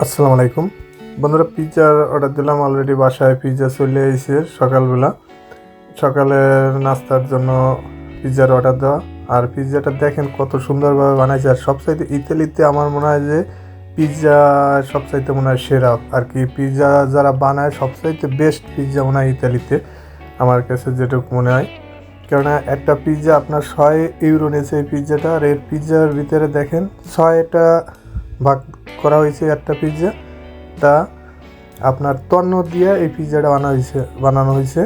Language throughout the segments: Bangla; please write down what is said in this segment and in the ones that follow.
আসসালামু আলাইকুম। বন্ধুরা পিৎজার অর্ডার দিলাম অলরেডি বাসায় পিৎজা চলে এসেছে সকালবেলা। সকালের নাস্তার জন্য পিৎজার অর্ডার দেওয়া। আর পিৎজাটা দেখেন কত সুন্দরভাবে বানাইছে। আর সবচাইতে ইতালিতে আমার মনে হয় যে পিৎজা সবচাইতে মনে হয় সেরা। আর কি পিৎজা যারা বানায়, সবচাইতে বেস্ট পিৎজা মনে হয় ইতালিতে। আমার কাছে যেটুকু মনে হয়। কেননা, একটা পিৎজা আপনার ছয় ইউরো নিয়েছে এই পিৎজাটা আর এর পিৎজার ভিতরে দেখেন ছয়টা ভাগ করা হয়েছে একটা পিৎজা তা আপনার তন্ন দিয়ে এই পিৎজাটা বানা হয়েছে, বানানো হয়েছে।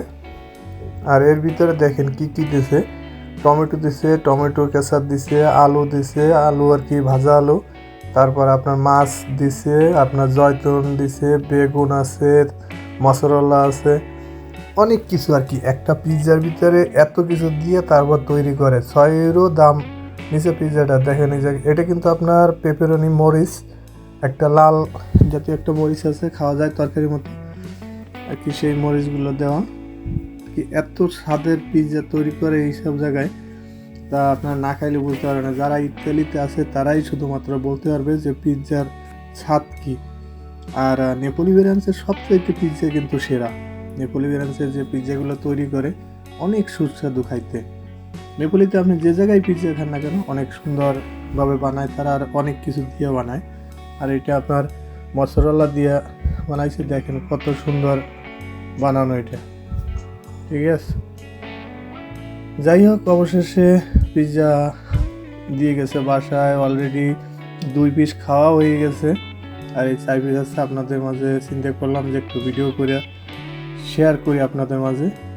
আর এর ভিতরে দেখেন কি কি দিছে। টমেটো দিছে, টমেটো কেসার দিছে, আলু দিছে, আলু আর কি, ভাজা আলু। তারপর আপনার মাছ দিছে, আপনার জয়তুন দিছে, বেগুন আছে মশরলা আছে, অনেক কিছু আর কি। একটা পিৎজার ভিতরে এত কিছু দিয়ে তারপর তৈরি করে ছয় ইউরো দাম নিচে পিৎজাটা দেখেন এই যে, এটা কিন্তু আপনার পেপারনি মরিচ, একটা লাল জাতীয় একটা মরিচ আছে, খাওয়া যায় তরকারির মতো। আর কি সেই মরিচগুলো দেওয়া। কি এত স্বাদের পিৎজা তৈরি করে এইসব জায়গায়, তা আপনার না খাইলে বুঝতে পারবে না। যারা ইতালিতে আছে, তারাই শুধুমাত্র বলতে পারবে যে পিৎজার স্বাদ কি। আর নেপোলি ভেরান্সের সবচেয়ে পিৎজা কিন্তু সেরা। নেপোলি ভেরান্সের যে পিৎজাগুলো তৈরি করে, অনেক সুস্বাদু খাইতে। নেপোলিতে আপনি যে জায়গায় পিৎজা খান না কেন, অনেক সুন্দরভাবে বানায়, তারা আর অনেক কিছু দিয়ে বানায়। আর এটা আপনার মশলা দিয়ে বানাইছে, দেখেন কত সুন্দর বানানো এটা। ঠিক আছে? যাই হোক, অবশেষে পিৎজা দিয়ে গেছে বাসায় অলরেডি দুই পিস খাওয়া হয়ে গেছে। আর এই চার পিস আছে, আপনাদের মাঝে চিন্তা করলাম যে একটু ভিডিও করে শেয়ার করি আপনাদের মাঝে।